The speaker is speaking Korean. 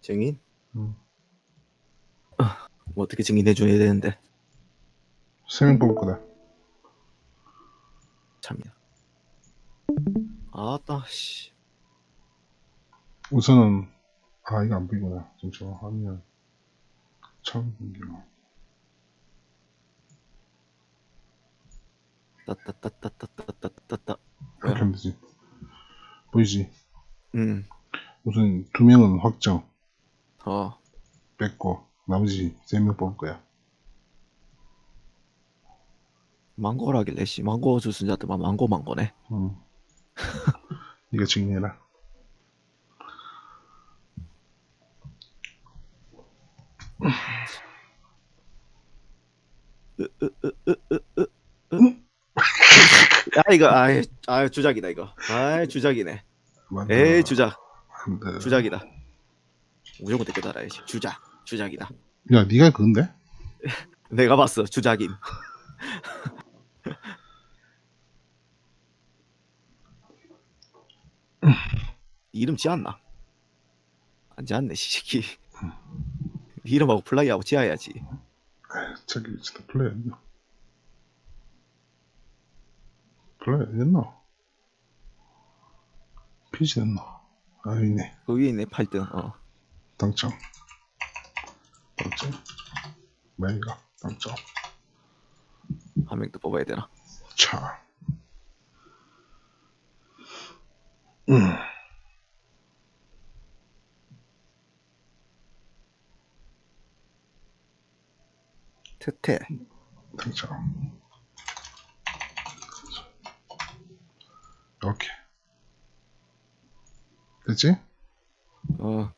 증인? 음. 뭐 어떻게 증인해 줘야 되는데 세명 뽑을 거다. 참이야. 아따 씨. 우선은 아 이거 안 보이구나. 잠시만 화면 처음 공개로. 따따따따따따따따. 이렇게 하면 되지. 보이지? 음. 우선 두 명은 확정 어. 뺐고 나머지 세 명 뽑을 거야. 망고라길래 씨 망고 주스 자더만 망고 망고네. 음. 네가 증인해라. 야 이거 아이 아 주작이다 이거. 아이 주작이네. 에이 주작 안 돼. 주작이다. 무조건 댓글 달아야지. 주작 주작이다. 야 네가 그건데? 내가 봤어 주작임. 이름 지었나? 안 지었네 시식이. 이름하고 플라이하고 지어야지. 저기 진짜 플레이 안 했나? 플레이 안 했나? 피지 됐나? 아 있네. 그 위에 있네 8등. 어. 당첨. 당첨. 메이가 당첨. 한 명 더 뽑아야 되나? 차. 음. 태태. 당첨. 오케이. 됐지? 어.